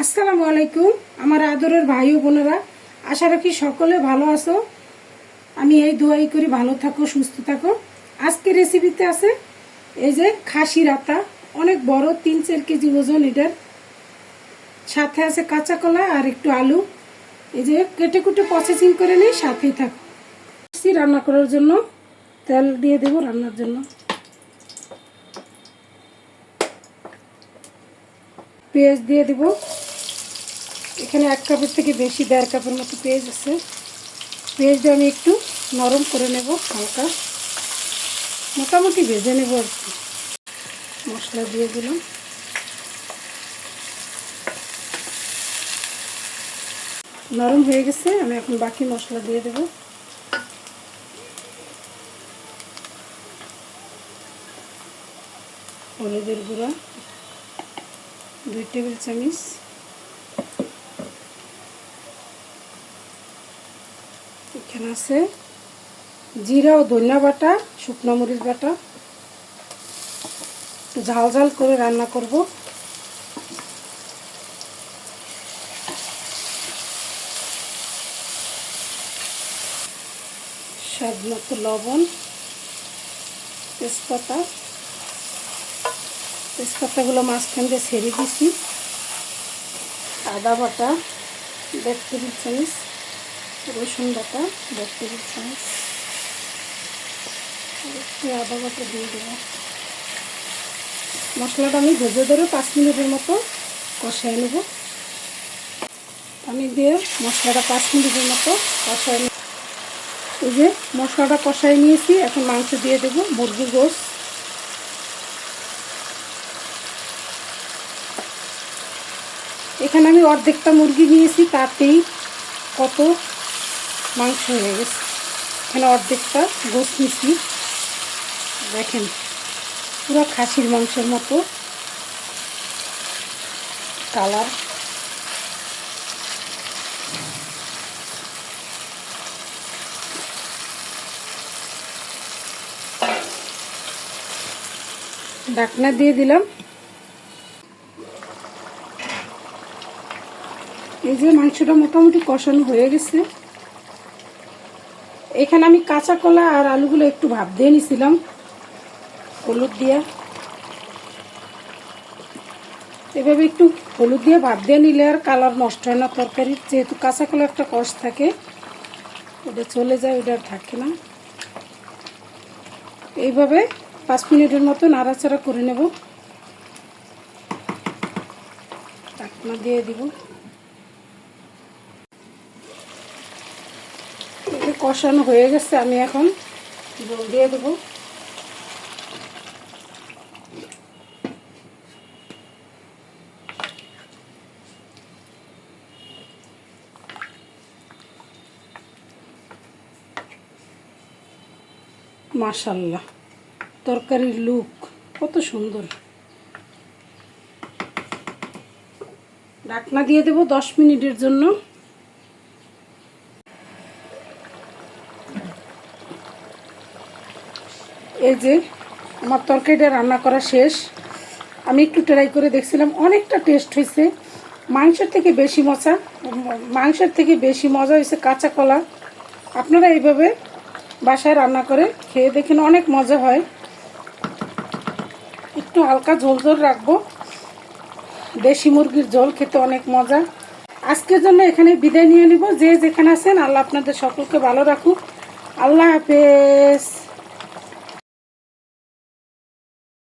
আসসালামু আলাইকুম, আমার আদরের ভাই বোনেরা। আশা রাখি সকলে ভালো আছো। আমি এই দোয়াই করি, ভালো থাকো, সুস্থ থাকো। আজকে রেসিপিতে আছে এই যে খাসি রাতা অনেক বড়, তিন চার কেজি ওজন এটার। সাথে আছে কাঁচা কলা আর একটু আলু। এই যে কেটে কুটে প্রসেসিং করে নিই সাথেই থাকো। খাসি রান্না করার জন্য তেল দিয়ে দেবো রান্নার জন্য। পেঁয়াজ দিয়ে দিব। এখানে এক কাপের থেকে বেশি দেড় কাপের মতো পেঁয়াজ আছে। পেঁয়াজটা আমি একটু নরম করে নেব হালকা। মোটামুটি ভেজে নেব আর কি। মশলা দিয়ে দিলাম। নরম হয়ে গেছে, আমি এখন বাকি মশলা দিয়ে দেব। হলুদের গুঁড়া, দুই টেবিল চামচ। এখানে আছে জিরা ও ধনিয়া বাটা, শুকনো মরিচ বাটা। ঝাল ঝাল করে রান্না করব। স্বাদ মতো লবণ, তেজপাতা। তেজপাতাগুলো মাঝখান দিয়ে ছেড়ে দিছি। আদা বাটা, দেড় টেবিল রসুন বাটা দেড় টেবিল আদা বাটা দিয়ে দেবো। মশলাটা আমি ভেজে ধরে পাঁচ মিনিটের মতো কষাই নেব। আমি দিয়ে মশলাটা পাঁচ মিনিটের মতো কষাই নেব। এই যে মশলাটা কষাই নিয়েছি, এখন মাংস দিয়ে দেবো মুরগির গোস এখানে আমি অর্ধেকটা মুরগি নিয়েছি, তাতেই কত মাংস হয়ে গেছে। এখানে অর্ধেকটা গোস নিয়েছি দেখেন, পুরো খাসির মাংসের মতো কালার। ডাকনা দিয়ে দিলাম। এই যে মাংসটা মোটামুটি কষানো হয়ে গেছে। এখানে আমি কাঁচা কলা আর আলুগুলো একটু ভাপ দিয়ে নিছিলাম। হলুদ দিয়ে। এভাবে একটু হলুদ দিয়ে ভাপ দিয়ে নিলে আর কালার নষ্ট হয় না তরকারির যেহেতু কাঁচা কলা একটা কষ থাকে, ওটা চলে যায়, ওটা আর থাকে না। এইভাবে পাঁচ মিনিটের মতো নাড়াচাড়া করে নেব। ঢাকনা দিয়ে দিব। কষানো হয়ে গেছে, আমি এখন জল দিয়ে দেবো। মাশাল্লাহ, তরকারির লুক কত সুন্দর। ঢাকনা দিয়ে দেব দশ মিনিটের জন্য। এই যে, আমার তরকারিটা রান্না করা শেষ। আমি একটু ট্রাই করে দেখছিলাম, অনেকটা টেস্ট হয়েছে মাংসের থেকে বেশি মজা, মাংসের থেকে বেশি মজা হয়েছে কাঁচা কলা। আপনারা এইভাবে বাসায় রান্না করে খেয়ে দেখেন, অনেক মজা হয়। একটু হালকা ঝোল ঝোল রাখব। দেশি মুরগির ঝোল খেতে অনেক মজা। আজকের জন্য এখানে বিদায় নিয়ে নিব। যে যেখানে আছেন, আল্লাহ আপনাদের সকলকে ভালো রাখুক। আল্লাহ হাফেজ।